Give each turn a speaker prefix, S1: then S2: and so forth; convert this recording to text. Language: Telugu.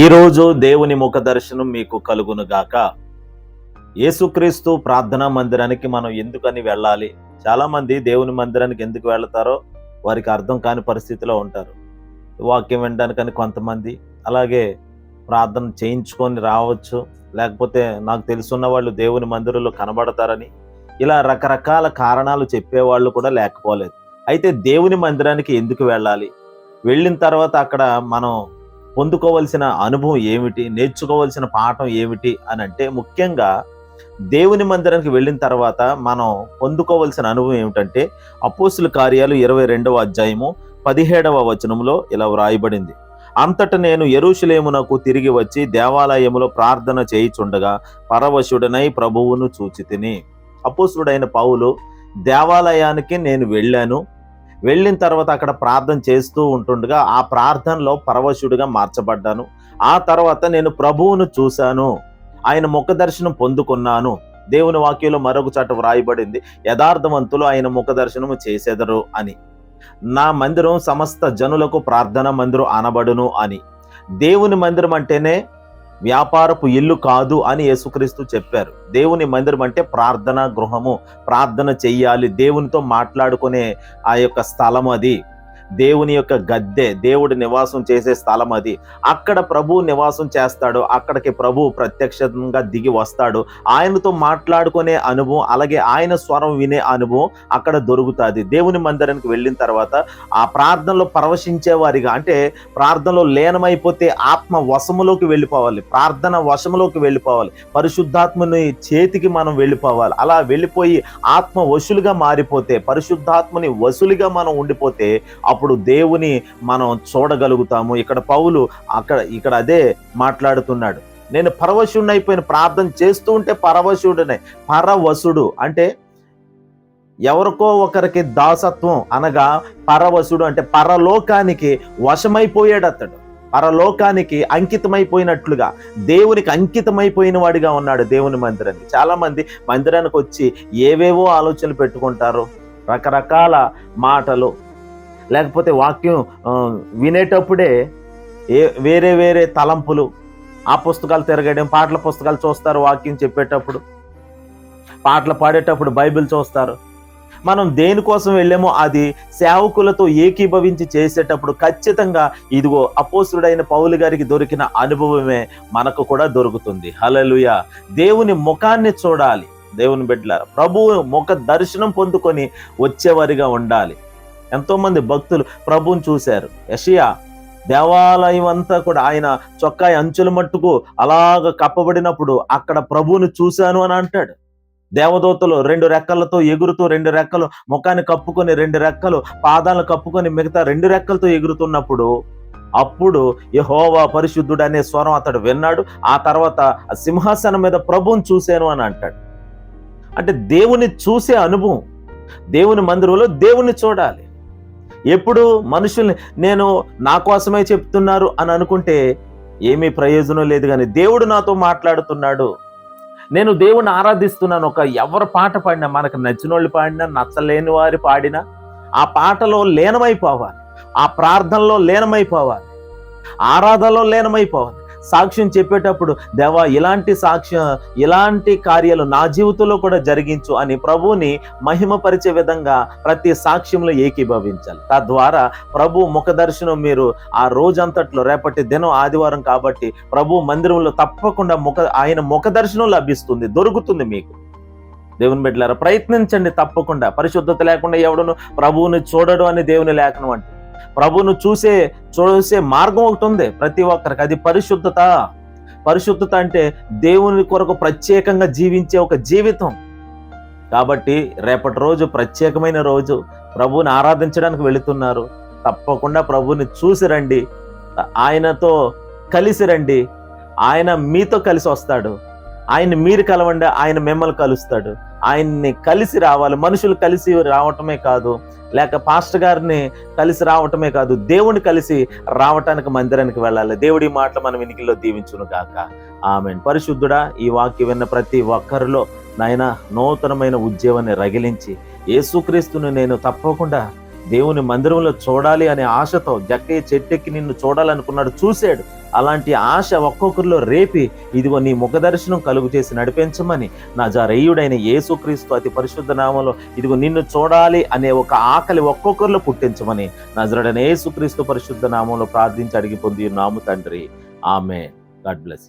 S1: ఈరోజు దేవుని ముఖ దర్శనం మీకు కలుగును గాక. యేసుక్రీస్తు ప్రార్థనా మందిరానికి మనం ఎందుకని వెళ్ళాలి? చాలామంది దేవుని మందిరానికి ఎందుకు వెళ్తారో వారికి అర్థం కాని పరిస్థితిలో ఉంటారు. వాక్యం వినడానికని కొంతమంది అలాగే ప్రార్థన చేయించుకొని రావచ్చు. లేకపోతే నాకు తెలుసున్న వాళ్ళు దేవుని మందిరంలో కనబడతారని ఇలా రకరకాల కారణాలు చెప్పేవాళ్ళు కూడా లేకపోలేదు. అయితే దేవుని మందిరానికి ఎందుకు వెళ్ళాలి? వెళ్ళిన తర్వాత అక్కడ మనం పొందుకోవలసిన అనుభవం ఏమిటి? నేర్చుకోవలసిన పాఠం ఏమిటి? అని అంటే ముఖ్యంగా దేవుని మందిరానికి వెళ్ళిన తర్వాత మనం పొందుకోవలసిన అనుభవం ఏమిటంటే అపోసుల కార్యాలు ఇరవై రెండవ అధ్యాయము పదిహేడవ వచనంలో ఇలా వ్రాయబడింది. అంతట నేను ఎరుషులేమునకు తిరిగి వచ్చి దేవాలయములో ప్రార్థన చేయిచుండగా పరవశుడనై ప్రభువును చూచి తిని అపోసుడైన పౌలు దేవాలయానికి నేను వెళ్ళాను వెళ్ళిన తర్వాత అక్కడ ప్రార్థన చేస్తూ ఉంటుండగా ఆ ప్రార్థనలో పరవశుడిగా మార్చబడ్డాను. ఆ తర్వాత నేను ప్రభువును చూశాను. ఆయన ముఖ దర్శనం పొందుకున్నాను. దేవుని వాక్యంలో మరొక చాట వ్రాయబడింది యథార్థవంతులు ఆయన ముఖ దర్శనము చేసేదరు అని. నా మందిరం సమస్త జనులకు ప్రార్థన మందిరం అనబడును అని. దేవుని మందిరం అంటేనే వ్యాపారపు ఇల్లు కాదు అని యేసుక్రీస్తు చెప్పారు. దేవుని మందిరం అంటే ప్రార్థన గృహము. ప్రార్థన చెయ్యాలి. దేవునితో మాట్లాడుకునే ఆ యొక్క స్థలం అది. దేవుని యొక్క గద్దె దేవుడి నివాసం చేసే స్థలం అది. అక్కడ ప్రభు నివాసం చేస్తాడు. అక్కడికి ప్రభు ప్రత్యక్షంగా దిగి వస్తాడు. ఆయనతో మాట్లాడుకునే అనుభవం అలాగే ఆయన స్వరం వినే అనుభవం అక్కడ దొరుకుతుంది. దేవుని మందిరానికి వెళ్ళిన తర్వాత ఆ ప్రార్థనలో పరవశించే వారిగా అంటే ప్రార్థనలో లీనమైపోతే ఆత్మ వశములోకి వెళ్ళిపోవాలి. ప్రార్థన వశములోకి వెళ్ళిపోవాలి. పరిశుద్ధాత్మని చేతికి మనం వెళ్ళిపోవాలి. అలా వెళ్ళిపోయి ఆత్మ వశులుగా మారిపోతే పరిశుద్ధాత్మని వసులుగా మనం ఉండిపోతే అప్పుడు దేవుని మనం చూడగలుగుతాము. ఇక్కడ పౌలు అక్కడ ఇక్కడ అదే మాట్లాడుతున్నాడు. నేను పరవశుడినైపోయిన ప్రార్థన చేస్తూ ఉంటే పరవశుడినే పరవశుడు అంటే ఎవరికో ఒకరికి దాసత్వం అనగా పరవశుడు అంటే పరలోకానికి వశమైపోయాడు అతడు. పరలోకానికి అంకితమైపోయినట్లుగా దేవునికి అంకితమైపోయిన వాడిగా ఉన్నాడు దేవుని మందిరానికి. చాలా మంది మందిరానికి వచ్చి ఏవేవో ఆలోచనలు పెట్టుకుంటారు. రకరకాల మాటలు లేకపోతే వాక్యం వినేటప్పుడే ఏ వేరే వేరే తలంపులు ఆ పుస్తకాలు తిరగడం పాటల పుస్తకాలు చూస్తారు వాక్యం చెప్పేటప్పుడు. పాటలు పాడేటప్పుడు బైబిల్ చూస్తారు. మనం దేనికోసం వెళ్ళామో అది సేవకులతో ఏకీభవించి చేసేటప్పుడు ఖచ్చితంగా ఇదిగో అపోసుడైన పౌలు గారికి దొరికిన అనుభవమే మనకు కూడా దొరుకుతుంది. హలలుయ దేవుని ముఖాన్ని చూడాలి. దేవుని బిడ్డలారా ప్రభువు ముఖ దర్శనం పొందుకొని వచ్చేవారిగా ఉండాలి. ఎంతోమంది భక్తులు ప్రభువుని చూశారు. యషియా దేవాలయం అంతా కూడా ఆయన చొక్కా అంచుల మట్టుకు అలాగ కప్పబడినప్పుడు అక్కడ ప్రభువుని చూశాను అని అంటాడు. దేవదూతలు రెండు రెక్కలతో ఎగురుతూ రెండు రెక్కలు ముఖాన్ని కప్పుకొని రెండు రెక్కలు పాదాలను కప్పుకొని మిగతా రెండు రెక్కలతో ఎగురుతున్నప్పుడు అప్పుడు యహోవా పరిశుద్ధుడు అనే స్వరం అతడు విన్నాడు. ఆ తర్వాత సింహాసనం మీద ప్రభువుని చూశాను అని అంటాడు. అంటే దేవుని చూసే అనుభవం. దేవుని మందిరంలో దేవుని చూడాలి. ఎప్పుడు మనుషుల్ని నేను నా కోసమే చెప్తున్నారు అని అనుకుంటే ఏమీ ప్రయోజనం లేదు కానీ దేవుడు నాతో మాట్లాడుతున్నాడు. నేను దేవుని ఆరాధిస్తున్నాను. ఒక ఎవరు పాట పాడినా మనకు నచ్చిన వాళ్ళు పాడినా నచ్చలేని వారు పాడినా ఆ పాటలో లీనమైపోవాలి. ఆ ప్రార్థనలో లీనమైపోవాలి. ఆరాధనలో లీనమైపోవాలి. సాక్ష్యం చెప్పేటప్పుడు దేవా ఇలాంటి సాక్ష్యం ఇలాంటి కార్యాలు నా జీవితంలో కూడా జరిగించు అని ప్రభువుని మహిమపరిచే విధంగా ప్రతి సాక్ష్యంలో ఏకీభవించాలి. తద్వారా ప్రభు ముఖ దర్శనం మీరు ఆ రోజంతట్లో రేపటి దినం ఆదివారం కాబట్టి ప్రభు మందిరంలో తప్పకుండా ముఖ ఆయన ముఖ దర్శనం లభిస్తుంది దొరుకుతుంది మీకు. దేవుని బిడ్డలారా ప్రయత్నించండి తప్పకుండా. పరిశుద్ధత లేకుండా ఎవడును ప్రభువుని చూడడు అని దేవుని లేఖనం అంటే ప్రభును చూసే చూసే మార్గం ఒకటి ఉంది. ప్రతి ఒక్కరికి అది పరిశుద్ధత. పరిశుద్ధత అంటే దేవుని కొరకు ప్రత్యేకంగా జీవించే ఒక జీవితం. కాబట్టి రేపటి రోజు ప్రత్యేకమైన రోజు ప్రభువుని ఆరాధించడానికి వెళుతున్నారు. తప్పకుండా ప్రభుని చూసి రండి. ఆయనతో కలిసి రండి. ఆయన మీతో కలిసి వస్తాడు. ఆయన మీరు కలవండి ఆయన మిమ్మల్ని కలుస్తాడు. ఆయన్ని కలిసి రావాలి. మనుషులు కలిసి రావటమే కాదు లేక పాస్టర్ గారిని కలిసి రావటమే కాదు దేవుని కలిసి రావటానికి మందిరానికి వెళ్ళాలి. దేవుడి మాటలు మనం వినికిలో దీవించును కాక ఆమె పరిశుద్ధుడా ఈ వాక్యం విన్న ప్రతి ఒక్కరిలో నాయన నూతనమైన ఉద్యమాన్ని రగిలించి యేసుక్రీస్తును నేను తప్పకుండా దేవుని మందిరంలో చూడాలి అనే ఆశతో జక్కయ్య చెట్టెక్కి నిన్ను చూడాలనుకున్నాడు. చూశాడు. అలాంటి ఆశ ఒక్కొక్కరిలో రేపి ఇదిగో నీ ముఖ దర్శనం కలుగు చేసి నడిపించమని నా జరయుడైన యేసుక్రీస్తు అతి పరిశుద్ధ నామంలో ఇదిగో నిన్ను చూడాలి అనే ఒక ఆకలి ఒక్కొక్కరిలో పుట్టించమని నజరుడైన యేసుక్రీస్తు పరిశుద్ధ నామంలో ప్రార్థించి అడిగి పొంది నాము తండ్రి. ఆమె గాడ్ బ్లెస్